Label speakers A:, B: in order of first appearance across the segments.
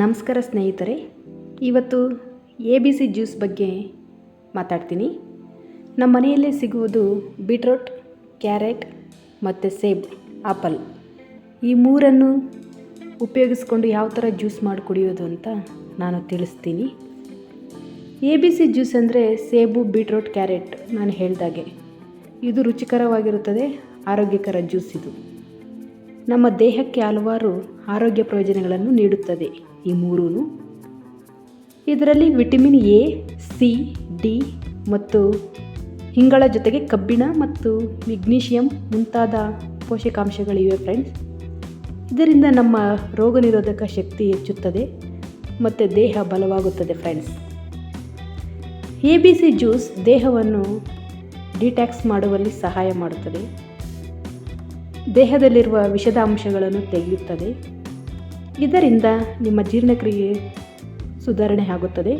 A: ನಮಸ್ಕಾರ ಸ್ನೇಹಿತರೆ, ಇವತ್ತು ಎ ಬಿ ಸಿ ಜ್ಯೂಸ್ ಬಗ್ಗೆ ಮಾತಾಡ್ತೀನಿ. ನಮ್ಮ ಮನೆಯಲ್ಲೇ ಸಿಗುವುದು ಬೀಟ್ರೋಟ್, ಕ್ಯಾರೆಟ್ ಮತ್ತು ಸೇಬ್, ಆಪಲ್. ಈ ಮೂರನ್ನು ಉಪಯೋಗಿಸ್ಕೊಂಡು ಯಾವ ಥರ ಜ್ಯೂಸ್ ಮಾಡಿ ಕುಡಿಯೋದು ಅಂತ ನಾನು ತಿಳಿಸ್ತೀನಿ. ಎ ಬಿ ಸಿ ಜ್ಯೂಸ್ ಅಂದರೆ ಸೇಬು, ಬೀಟ್ರೋಟ್, ಕ್ಯಾರೆಟ್ ನಾನು ಹೇಳ್ದಾಗೆ. ಇದು ರುಚಿಕರವಾಗಿರುತ್ತದೆ, ಆರೋಗ್ಯಕರ ಜ್ಯೂಸ್ ಇದು. ನಮ್ಮ ದೇಹಕ್ಕೆ ಹಲವಾರು ಆರೋಗ್ಯ ಪ್ರಯೋಜನಗಳನ್ನು ನೀಡುತ್ತದೆ. ಈ ಮೂರೂ ಇದರಲ್ಲಿ ವಿಟಮಿನ್ ಎ, ಸಿ, ಡಿ ಮತ್ತು ಹಿಂಗಳ ಜೊತೆಗೆ ಕಬ್ಬಿಣ ಮತ್ತು ಮೆಗ್ನೀಷಿಯಂ ಮುಂತಾದ ಪೋಷಕಾಂಶಗಳಿವೆ ಫ್ರೆಂಡ್ಸ್. ಇದರಿಂದ ನಮ್ಮ ರೋಗ ನಿರೋಧಕ ಶಕ್ತಿ ಹೆಚ್ಚುತ್ತದೆ ಮತ್ತು ದೇಹ ಬಲವಾಗುತ್ತದೆ friends. A B C juice ದೇಹವನ್ನು ಡಿಟ್ಯಾಕ್ಸ್ ಮಾಡುವಲ್ಲಿ ಸಹಾಯ ಮಾಡುತ್ತದೆ. ದೇಹದಲ್ಲಿರುವ ವಿಷದ ಅಂಶಗಳನ್ನು ತೆಗೆಯುತ್ತದೆ. ಇದರಿಂದ ನಿಮ್ಮ ಜೀರ್ಣಕ್ರಿಯೆ ಸುಧಾರಣೆ ಆಗುತ್ತದೆ.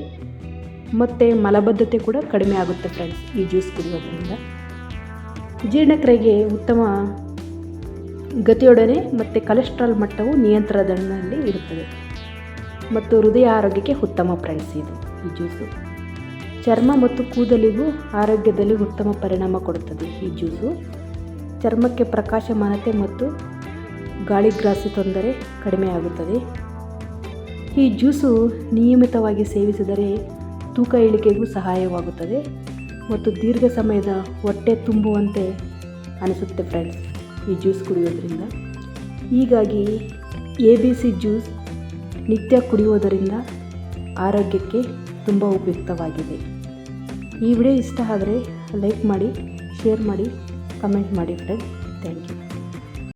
A: ಮತ್ತು ಮಲಬದ್ಧತೆ ಕೂಡ ಕಡಿಮೆ ಆಗುತ್ತೆ ಫ್ರೆಂಡ್ಸ್ ಈ ಜ್ಯೂಸ್ ಕುಡಿಯೋದ್ರಿಂದ. ಜೀರ್ಣಕ್ರಿಯೆಗೆ ಉತ್ತಮ ಗತಿಯೊಡನೆ ಮತ್ತು ಕೊಲೆಸ್ಟ್ರಾಲ್ ಮಟ್ಟವು ನಿಯಂತ್ರಣದಲ್ಲಿ ಇರುತ್ತದೆ. ಮತ್ತು ಹೃದಯ ಆರೋಗ್ಯಕ್ಕೆ ಉತ್ತಮ ಫ್ರೆಂಡ್ಸ್ ಇದು, ಈ ಜ್ಯೂಸು ಚರ್ಮ ಮತ್ತು ಕೂದಲಿಗೂ ಆರೋಗ್ಯದಲ್ಲಿ ಉತ್ತಮ ಪರಿಣಾಮ ಕೊಡುತ್ತದೆ ಈ ಜ್ಯೂಸು ಚರ್ಮಕ್ಕೆ ಪ್ರಕಾಶಮಾನತೆ ಮತ್ತು ಗಾಳಿಗ್ರಾಸಿ ತೊಂದರೆ ಕಡಿಮೆಯಾಗುತ್ತದೆ. ಈ ಜ್ಯೂಸು ನಿಯಮಿತವಾಗಿ ಸೇವಿಸಿದರೆ ತೂಕ ಇಳಿಕೆಗೂ ಸಹಾಯವಾಗುತ್ತದೆ ಮತ್ತು ದೀರ್ಘ ಸಮಯದ ಹೊಟ್ಟೆ ತುಂಬುವಂತೆ ಅನಿಸುತ್ತೆ ಫ್ರೆಂಡ್ಸ್ ಈ ಜ್ಯೂಸ್ ಕುಡಿಯೋದ್ರಿಂದ. ಹೀಗಾಗಿ ಎ ಬಿ ಸಿ ಜ್ಯೂಸ್ ನಿತ್ಯ ಕುಡಿಯೋದರಿಂದ ಆರೋಗ್ಯಕ್ಕೆ ತುಂಬ ಉಪಯುಕ್ತವಾಗಿದೆ. ಈ ವಿಡಿಯೋ ಇಷ್ಟ ಆದರೆ ಲೈಕ್ ಮಾಡಿ, ಶೇರ್ ಮಾಡಿ. ಕಮೆಂಟ್ ಮಾಡಿ ಫ್ರೆಂಡ್ಸ್ ಥ್ಯಾಂಕ್ ಯು